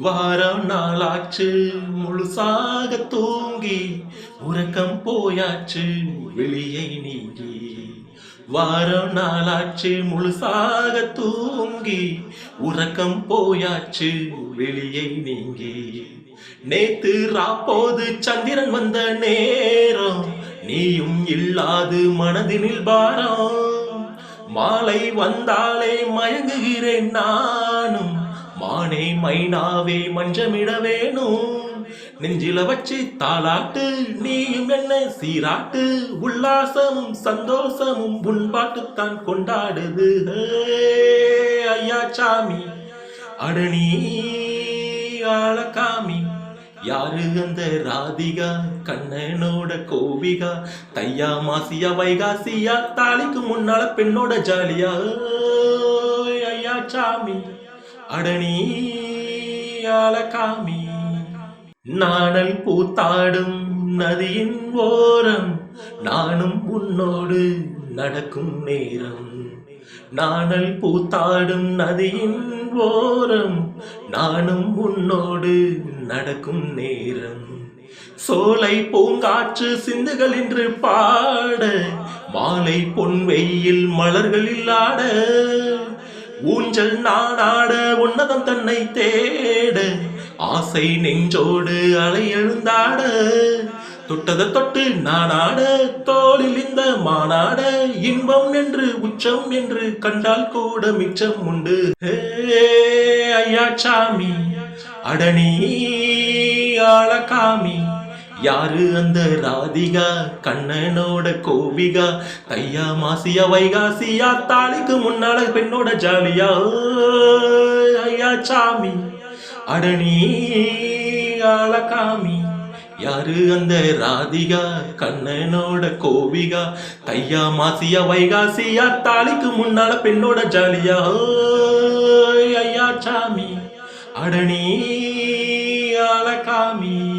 வாரம் நாளாச்சு முழுசாக தூங்கி உறக்கம் போயாச்சு வெளியை நீங்கி. வாரம் நாளாச்சு முழுசாக தூங்கி உறக்கம் போயாச்சு வெளியை நீங்கி. நேத்து ராப்போது சந்திரன் வந்த நேரம் நீயும் இல்லாது மனதினில் பாரம். மாலை வந்தாலே மயங்குகிறேன் நானும் மானே மைனாவே மஞ்சமிட வேணும். நெஞ்சில வச்சு தாளாட்டு நீயும் என்ன சீராட்டு உல்லாசமும் சந்தோஷமும் உன்பாட்டுத்தான் கொண்டாடுது. ஐயா சாமி அடனி ஆளக்காமி யாரு அந்த ராதிகா கண்ணனோட கோபிகா? தையா மாசியா வைகாசியா தாலிக்கு முன்னால பெண்ணோட ஜாலியா? ஓய், ஐயா சாமி அடனி ஆளக்காமி நாணல் பூத்தாடும் நதியின் ஓரம் நானும் உன்னோடு நடக்கும் நேரம். நாணல் பூத்தாடும் நதியின் ஓரம் நானும் உன்னோடு நடக்கும் நேரம். சோலை பூங்காற்று சிந்துகள் என்று பாட மாலை பொன் வெயில் மலர்களில் ஆட ஊஞ்சல் நாடாட உன்னதம் தன்னை தேட. ஆசை நெஞ்சோடு அலை எழுந்தாட. தொட்டதை தொட்டு நானாட தோளில் இந்த மானாட. இன்பம் என்று உச்சம் என்று கண்டால் கூட மிச்சம் உண்டு. ஐயா சாமி அடனி ஆளக்காமி யாரு அந்த ராதிகா? கண்ணனோட கோபிகா தையா மாசியா வைகாசியா? தாலிக்கு முன்னால பெண்ணோட ஜாலியா? ஐயா சாமி. அடனி ஆளகாமி. யாரு அந்த ராதிகா? கண்ணனோட கோபிகா தையா மாசியா வைகாசியா? தாலிக்கு முன்னால பெண்ணோட ஜாலியா? ஐயா சாமி. அடனி ஆளகாமி.